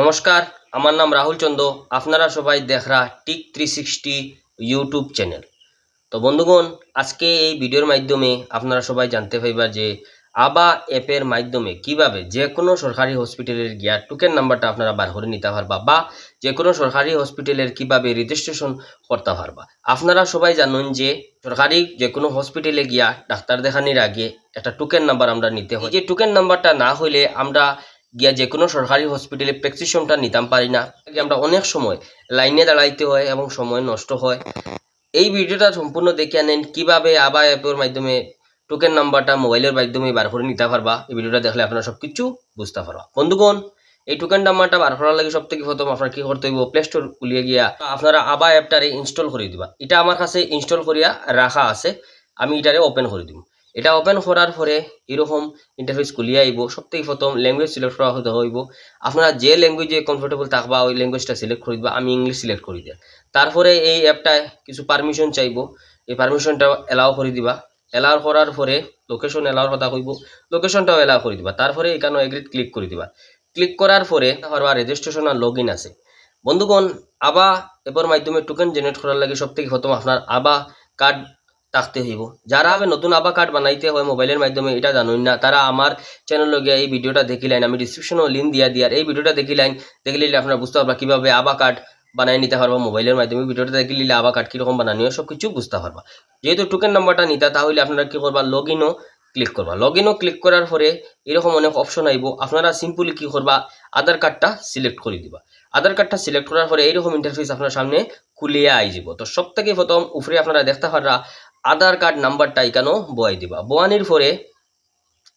নমস্কার, আমার নাম রাহুল চন্দ। আপনারা সবাই দেখরা tick three sixty YouTube channel তো বন্ধুগণ, আজকে এই ভিডিওর মাধ্যমে আপনারা সবাই জানতে পাইবা যে আবা অ্যাপের মাধ্যমে কীভাবে যে কোনো সরকারি হসপিটালের গিয়া টোকেন নাম্বারটা আপনারা বার করে নিতে পারবা বা যে কোনো সরকারি হসপিটালের কীভাবে রেজিস্ট্রেশন করতে পারবা। আপনারা সবাই জানুন যে সরকারি যে কোনো হসপিটালে গিয়া ডাক্তার দেখানির আগে একটা টোকেন নাম্বার আমরা নিতে হয়। যে টোকেন নাম্বারটা না হইলে আমরা গিয়া যে কোনো সরকারি হসপিটালে প্রেসক্রিপশনটা নিতাম পারি না। আমরা অনেক সময় লাইনে দাঁড়াইতে হয় এবং সময় নষ্ট হয়। এই ভিডিওটা সম্পূর্ণ দেখে আনেন কীভাবে আবা অ্যাপের মাধ্যমে টোকেন নাম্বারটা মোবাইলের মাধ্যমে বার করে নিতে পারবা। এই ভিডিওটা দেখলে আপনারা সব কিছু বুঝতে পারবা। বন্ধুগণ, এই টোকেন নাম্বারটা বার করার লাগে সব থেকে প্রথম আপনার কি করতে হইব? প্লে স্টোর খুলিয়ে গিয়া আপনারা আবা অ্যাপটারে ইনস্টল করে দিবা। এটা আমার কাছে ইনস্টল করিয়া রাখা আছে। আমি এটারে ওপেন করে দিব। এটা ওপেন করার পরে এরকম ইন্টারফেস খুলিয়ে আইব সব থেকে প্রথম ল্যাঙ্গুয়েজ সিলেক্ট করা হতে হইব আপনারা যে ল্যাঙ্গুয়েজে কমফোর্টেবল থাকবা, ওই ল্যাঙ্গুয়েজটা সিলেক্ট করে দিবা, আমি ইংলিশ সিলেক্ট করে দিয়া তারপরে এই অ্যাপটায় কিছু পারমিশন চাইব। এই পারমিশনটা এলাও করে দিবা। এলাও করার পরে লোকেশন এলাওর কথা কইব। লোকেশনটাও এলাও করে দিবা। তারপরে এখানে এগ্রিট ক্লিক করে দিবা। ক্লিক করার পরে পারবা রেজিস্ট্রেশন আর লগ ইন আছে। বন্ধুগণ, আবা এবার মাধ্যমে টোকেন জেনারেট করার লাগে সব থেকে প্রথম আপনার আবা কার্ড থাকতে হইব। যারা আমি নতুন আবা কার্ড বানাইতে হয় মোবাইলের মাধ্যমে, এটা জানুন না। তারা আমার চ্যানেলে গিয়ে এই ভিডিওটা দেখিলেন আমি ডিসক্রিপশনও লিঙ্ক দিয়া দিয়ার এই ভিডিওটা দেখিলেন দেখলে আপনারা বুঝতে পারবা কীভাবে আবা কার্ড বানাই নিতে পারবা মোবাইলের মাধ্যমে। ভিডিওটা দেখে নিলে আবা কার্ড কীরকম বানানিও সব কিছু বুঝতে পারবা। যেহেতু টোকেন নাম্বারটা নিতা, তাহলে আপনারা কি করবা? লগ ইনও ক্লিক করবা। লগ ইনও ক্লিক করার পরে এরকম অনেক অপশন আইব। আপনারা সিম্পলি কি করবা? আধার কার্ডটা সিলেক্ট করে দিবা। আধার কার্ডটা সিলেক্ট করার পরে এইরকম ইন্টারফেস আপনার সামনে খুলিয়ে আই যাব তো সব থেকে প্রথম উপরে আপনারা দেখতে পাররা আধার কার্ড নাম্বারটা এখানেও বয়াই দিবা। বোয়ানির পরে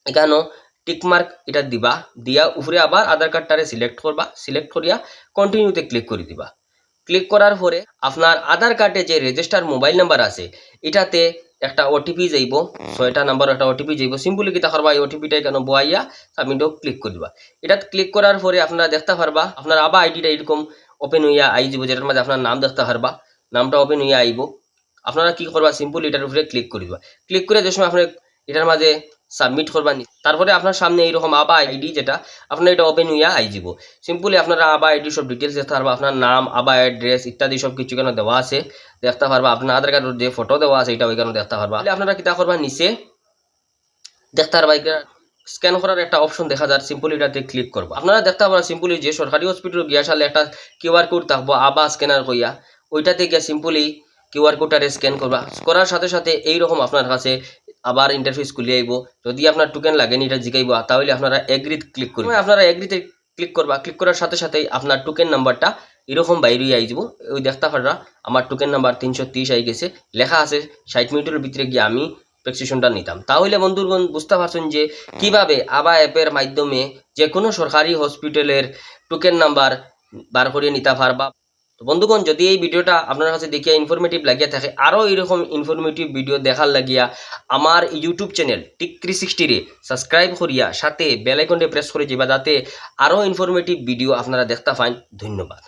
এখানেও টিকমার্ক এটা দিবা, দিয়া উপরে আবার আধার কার্ডটারে সিলেক্ট করবা সিলেক্ট করিয়া কন্টিনিউতে ক্লিক করে দিবা। ক্লিক করার পরে আপনার আধার কার্ডে যে রেজিস্টার মোবাইল নাম্বার আছে, এটাতে একটা ওটিপি যাইব, ছয়টা নাম্বার একটা ওটিপি যাইব সিম্পলি কিতা করবা, এই ওটিপিটা এখানে বয়াইয়া সাবমিটও ক্লিক করবা এটা ক্লিক করার পরে আপনারা দেখতে পারবা, আপনার আবার আইডিটা এরকম ওপেন হইয়া আই যাব, যেটার মাঝে আপনার নাম দেখতে পারবা, নামটা ওপেন হইয়া আইব। আপনারা কি করবা? সিম্পল এটার উপরে ক্লিক করে দিবা। ক্লিক করে যে সময় আপনার এটার মাঝে সাবমিট করবা নি, তারপরে আপনার সামনে এইরকম আবা আইডি যেটা, আপনার এটা ওপেন হইয়া আই যাব সিম্পলি আপনারা আবা আইডি সব ডিটেলস দেখতে পারবা, আপনার নাম, আবা অ্যাড্রেস ইত্যাদি সব কিছু কেন দেওয়া আছে, দেখতে পারবা, আপনার আধার কার্ডের যে ফটো দেওয়া আছে এটা ওইখানে দেখতে পারবা। আপনারা কিতা করবা? নিচে দেখতে পারবা স্ক্যান করার একটা অপশন দেখা যায় সিম্পলি এটাতে ক্লিক করব। আপনারা দেখতে পারবা সিম্পলি যে সরকারি হসপিটাল গিয়া সালে একটা কিউআর কোড থাকব, আবা স্ক্যানার কইয়া ওইটাতে গিয়া সিম্পলি কিউআর কোডটারে স্ক্যান করবা। করার সাথে সাথে এইরকম আপনার কাছে আবার ইন্টারফেস খুলে আইব। যদি আপনার টোকেন লাগেনি এটা জিগাইব, তাহলে আপনারা এগ্রিত ক্লিক করবেন। আপনারা এগ্রিতে ক্লিক করবা। ক্লিক করার সাথে সাথেই আপনার টোকেন নাম্বারটা এরকম বাইরে আই যাব ওই দেখতে পাররা আমার টোকেন নাম্বার তিনশো তিরিশ আই গেছে। লেখা আছে, ষাট মিনিটের ভিতরে গিয়ে আমি প্রেসক্রিপশনটা নিতাম। তাহলে বন্ধুগণ বুঝতে পারছেন যে কীভাবে আবা অ্যাপের মাধ্যমে যে কোনো সরকারি হসপিটালের টোকেন নাম্বার বার করিয়ে নিতে পারবা। তো বন্ধুগণ, যদি এই ভিডিওটা আপনার কাছে দেখিয়া ইনফরমেটিভ লাগিয়া থাকে, আরও এরকম ইনফরমেটিভ ভিডিও দেখার লাগিয়া আমার ইউটিউব চ্যানেল টিক থ্রি সিক্সটিরে সাবস্ক্রাইব করিয়া সাথে বেলাইকনটে প্রেস করে যাবা যাতে আরও ইনফরমেটিভ ভিডিও আপনারা দেখতে পান। ধন্যবাদ।